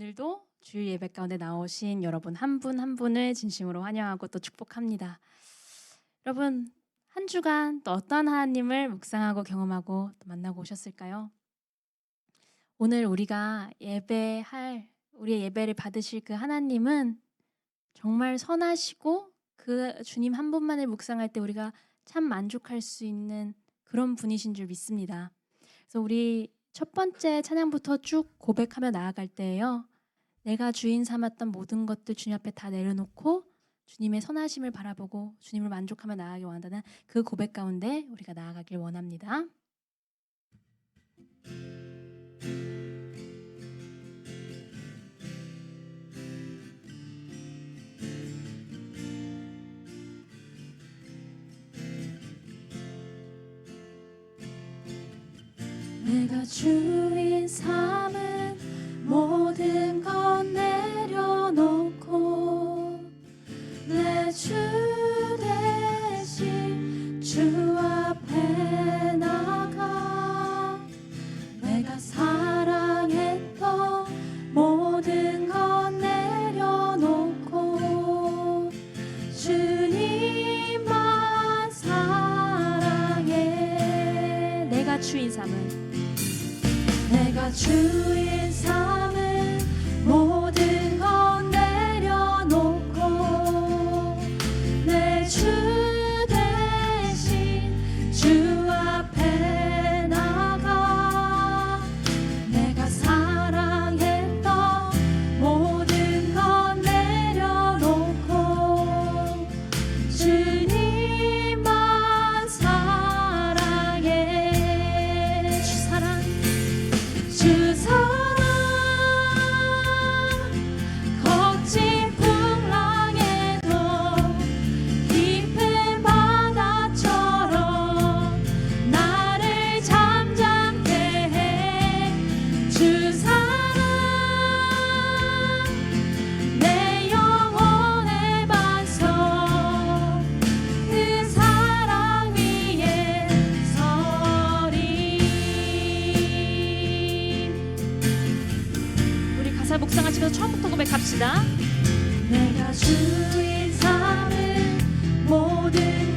오늘도 주일 예배 가운데 나오신 여러분 한 분 한 분을 진심으로 환영하고 또 축복합니다. 여러분 한 주간 또 어떤 하나님을 묵상하고 경험하고 또 만나고 오셨을까요? 오늘 우리가 예배할 우리의 예배를 받으실 그 하나님은 정말 선하시고 그 주님 한 분만을 묵상할 때 우리가 참 만족할 수 있는 그런 분이신 줄 믿습니다. 그래서 우리 첫 번째 찬양부터 쭉 고백하며 나아갈 때에요. 내가 주인 삼았던 모든 것들 주님 앞에 다 내려놓고 주님의 선하심을 바라보고 주님을 만족하며 나아가기 원한다는 그 고백 가운데 우리가 나아가길 원합니다. 내가 주인 삼은 모 내 가사 묵상하시면서 처음부터 고백합시다. 내가 주인 삼은 모든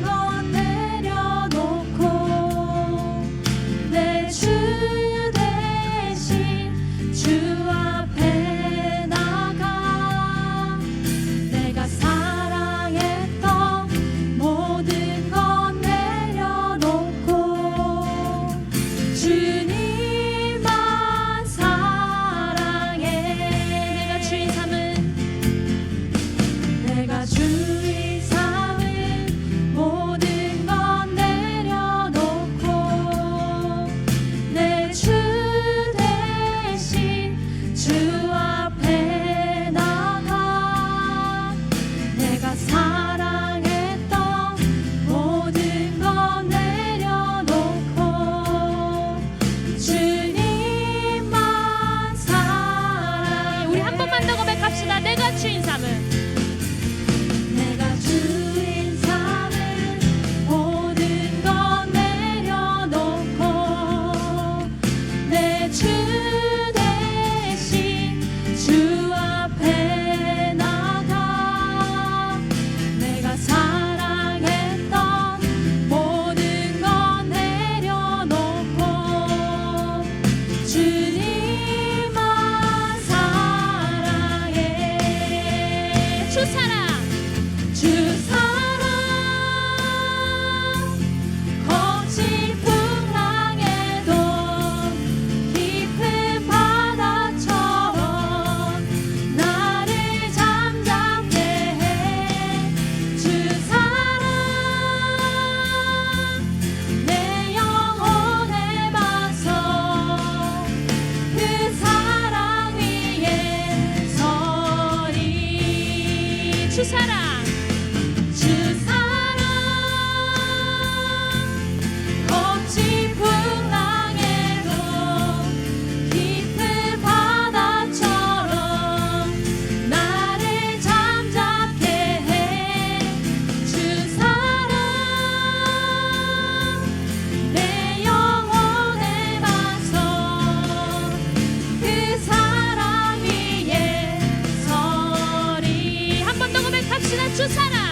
Krishna Chusara.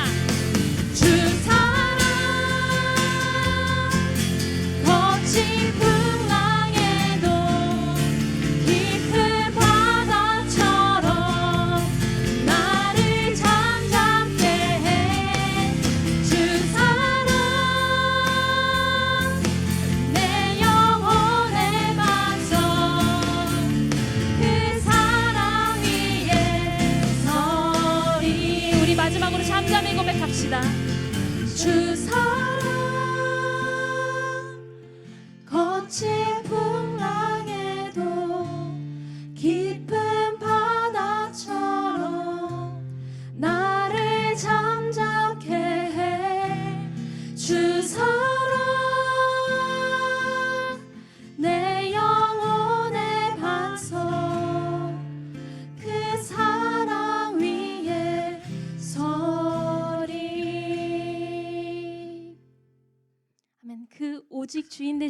解不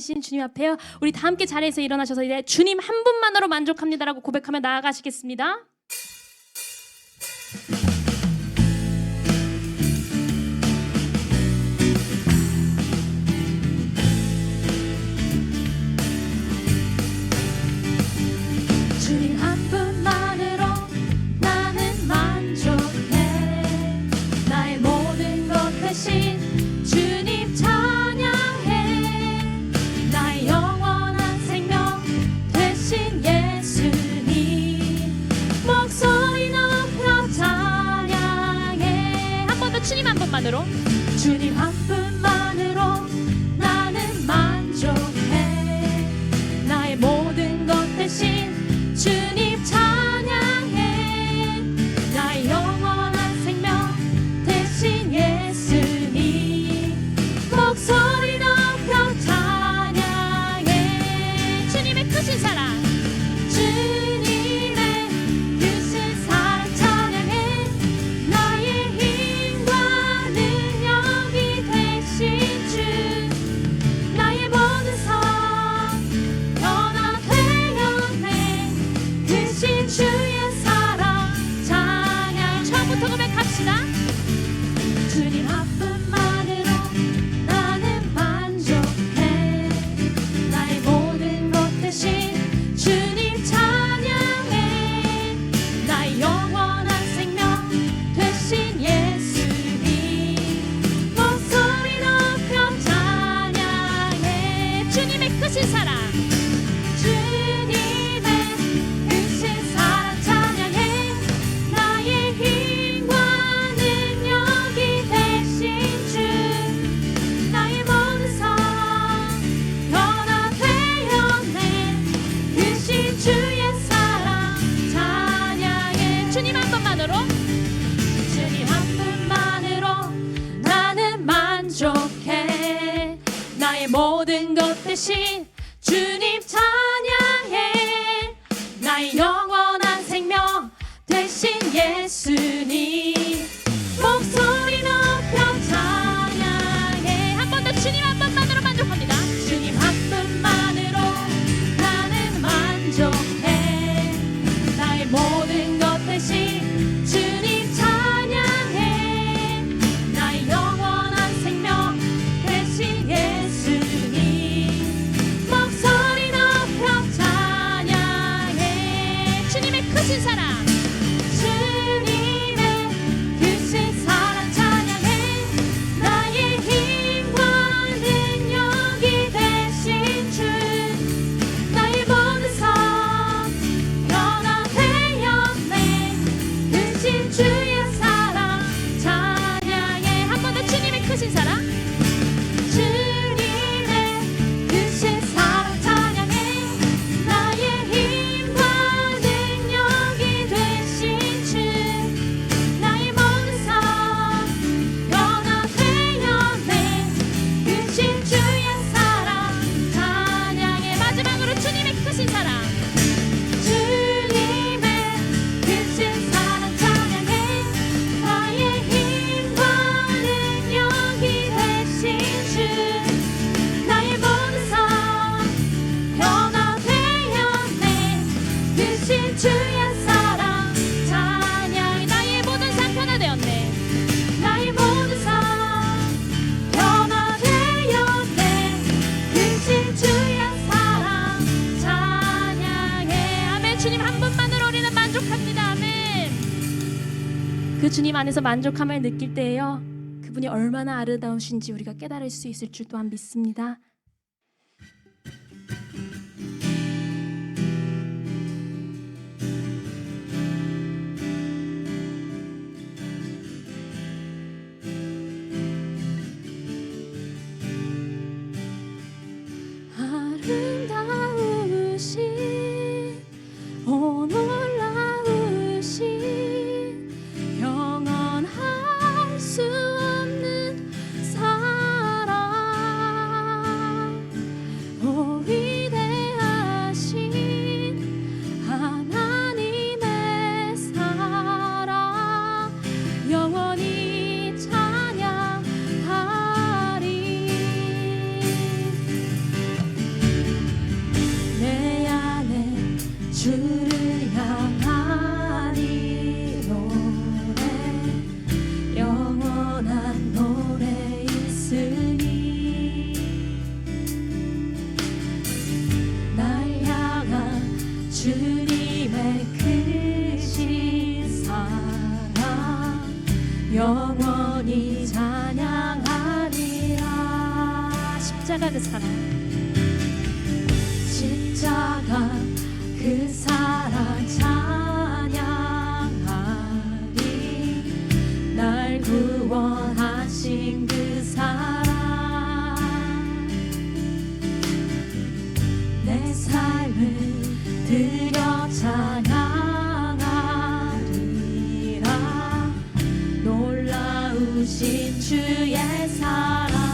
되신 주님 앞에요. 우리 다 함께 자리에서 일어나셔서 이제 주님 한 분만으로 만족합니다라고 고백하며 나아가시겠습니다. 心。 주님 안에서 만족함을 느낄 때에요. 그분이 얼마나 아름다우신지 우리가 깨달을 수 있을 줄 또한 믿습니다. 십자가 그 사랑 십자가 그 사랑 찬양하리. 날 구원하신 그 사랑. 내 삶을 드려 찬양하리라. 놀라우신 주의 사랑.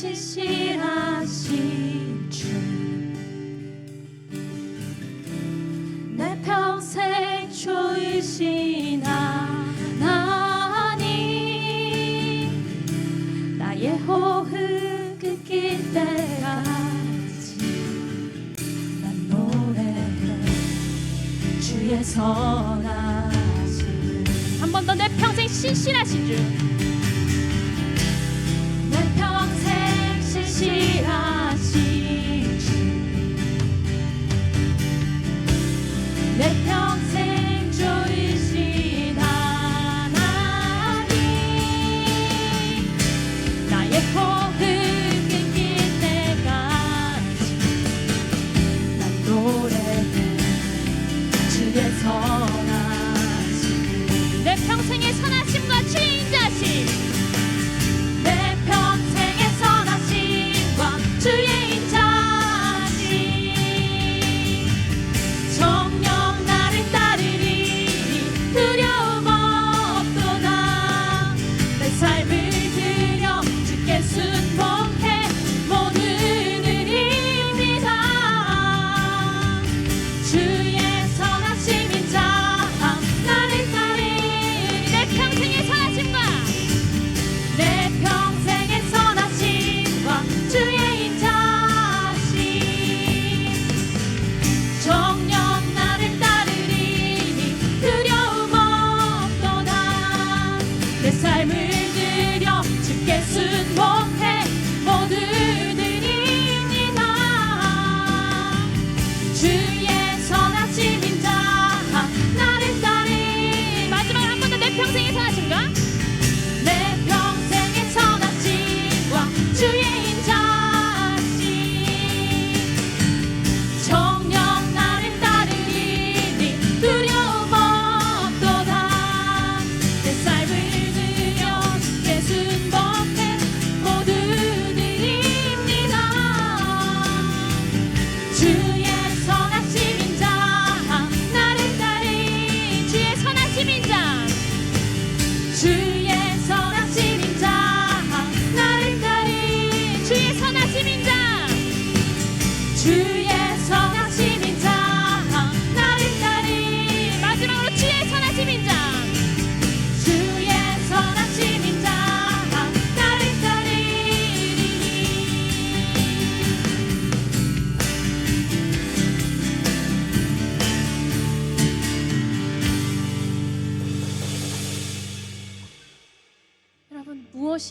신실하신 주 내 평생 주이신 하나님 나의 호흡 끊길 때까지 난 노래해 주의 선하심. 한번 더 내 평생 신실하신 주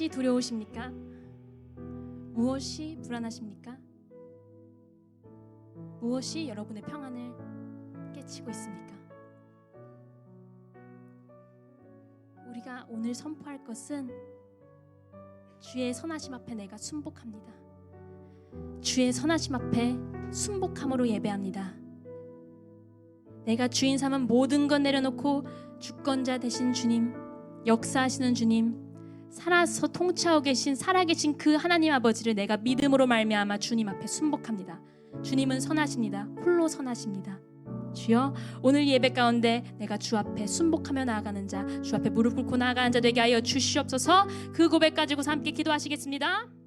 두려우십니까? 무엇이 불안하십니까? 무엇이 여러분의 평안을 깨치고 있습니까? 우리가 오늘 선포할 것은 주의 선하심 앞에 내가 순복합니다. 주의 선하심 앞에 순복함으로 예배합니다. 내가 주인 삼은 모든 것 내려놓고 주권자 되신 주님, 역사하시는 주님, 살아서 통치하고 계신 살아계신 그 하나님 아버지를 내가 믿음으로 말미암아 주님 앞에 순복합니다. 주님은 선하십니다. 홀로 선하십니다. 주여 오늘 예배 가운데 내가 주 앞에 순복하며 나아가는 자, 주 앞에 무릎 꿇고 나아가는 자 되게 하여 주시옵소서. 그 고백 가지고서 함께 기도하시겠습니다.